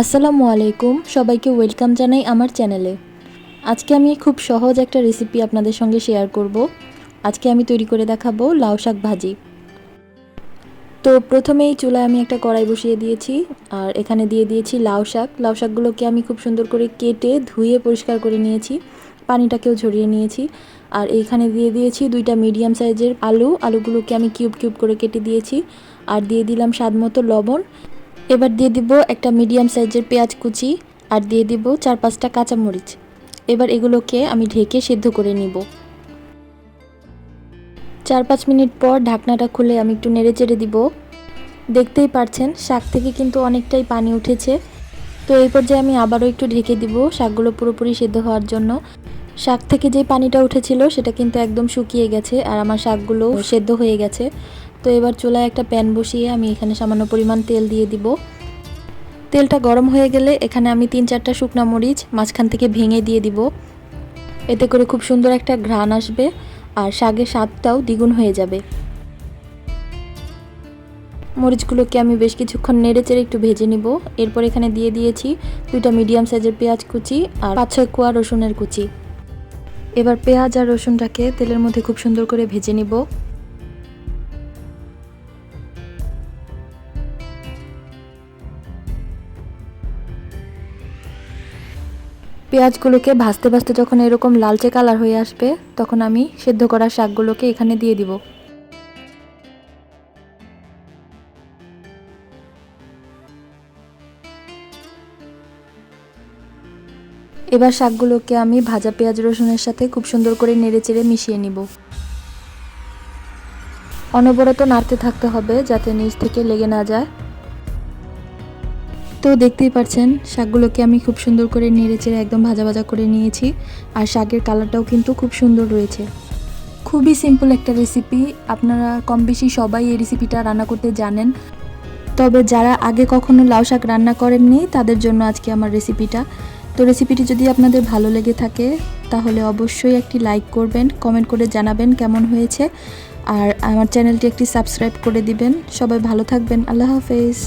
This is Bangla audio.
আসসালামু আলাইকুম, সবাইকে ওয়েলকাম জানাই আমার চ্যানেলে। আজকে আমি খুব সহজ একটা রেসিপি আপনাদের সঙ্গে শেয়ার করব। আজকে আমি তৈরি করে দেখাবো লাউ শাক ভাজি। তো প্রথমেই চুলায় আমি একটা কড়াই বসিয়ে দিয়েছি, আর এখানে দিয়ে দিয়েছি লাউ শাক। লাউ শাকগুলোকে আমি খুব সুন্দর করে কেটে ধুয়ে পরিষ্কার করে নিয়েছি, পানিটাকেও ঝরিয়ে নিয়েছি। আর এইখানে দিয়ে দিয়েছি দুইটা মিডিয়াম সাইজের আলু। আলুগুলোকে আমি কিউব কিউব করে কেটে দিয়েছি। আর দিয়ে দিলাম স্বাদ মতো লবণ। এবার দিয়ে দিব একটা মিডিয়াম সাইজের পেঁয়াজ কুচি আর দিয়ে দিব চার পাঁচটা কাঁচামরিচ। এবার এগুলোকে আমি ঢেকে সিদ্ধ করে নিব। চার পাঁচ মিনিট পর ঢাকনাটা খুলে আমি একটু নেড়ে চেড়ে দিব। দেখতেই পারছেন, শাক থেকে কিন্তু অনেকটাই পানি উঠেছে। তো এই পর্যায়ে আমি আবারও একটু ঢেকে দিব, শাকগুলো পুরোপুরি সিদ্ধ হওয়ার জন্য। শাক থেকে যে পানিটা উঠেছিল, সেটা কিন্তু একদম শুকিয়ে গেছে আর আমার শাকগুলো সেদ্ধ হয়ে গেছে। তো এবার চুলায় একটা প্যান বসিয়ে আমি এখানে সামান্য পরিমাণ তেল দিয়ে দিব। তেলটা গরম হয়ে গেলে এখানে আমি তিন চারটা শুকনো মরিচ মাঝখান থেকে ভেঙে দিয়ে দিব। এতে করে খুব সুন্দর একটা ঘ্রাণ আসবে আর শাকের স্বাদটাও দ্বিগুণ হয়ে যাবে। মরিচগুলোকে আমি বেশ কিছুক্ষণ নেড়ে চেড়ে একটু ভেজে নিব। এরপর এখানে দিয়ে দিয়েছি দুইটা মিডিয়াম সাইজের পেঁয়াজ কুচি আর পাঁচ ছয় কোয়া রসুনের কুচি। এবার পেঁয়াজ আর রসুনটাকে তেলের মধ্যে খুব সুন্দর করে ভেজে নিব। পেঁয়াজগুলোকে ভাজতে ভাজতে যখন এরকম লালচে কালার হয়ে আসবে, তখন আমি সেদ্ধ করা শাকগুলোকে এখানে দিয়ে দিব। এবার শাকগুলোকে আমি ভাজা পেঁয়াজ রসুনের সাথে খুব সুন্দর করে নেড়ে চেড়ে মিশিয়ে নিব। অনবরত নাড়তে থাকতে হবে যাতে নিচ থেকে লেগে না যায়। তো দেখতেই পাচ্ছেন শাকগুলোকে আমি খুব সুন্দর করে নেড়ে চেড়ে একদম ভাজা ভাজা করে নিয়েছি। আর শাকের কালারটাও কিন্তু খুব সুন্দর রয়েছে। খুবই সিম্পল একটা রেসিপি আপনারা কম বেশি সবাই এই রেসিপিটা রান্না করতে জানেন। তবে যারা আগে কখনো লাউ শাক রান্না করেননি, তাদের জন্য আজকে আমার রেসিপিটা তো রেসিপিটি যদি আপনাদের ভালো লেগে থাকে, তাহলে অবশ্যই একটি লাইক করবেন কমেন্ট করে জানাবেন কেমন হয়েছে। আর আমার চ্যানেলটি একটি সাবস্ক্রাইব করে দিবেন। সবাই ভালো থাকবেন, আল্লাহ হাফেজ।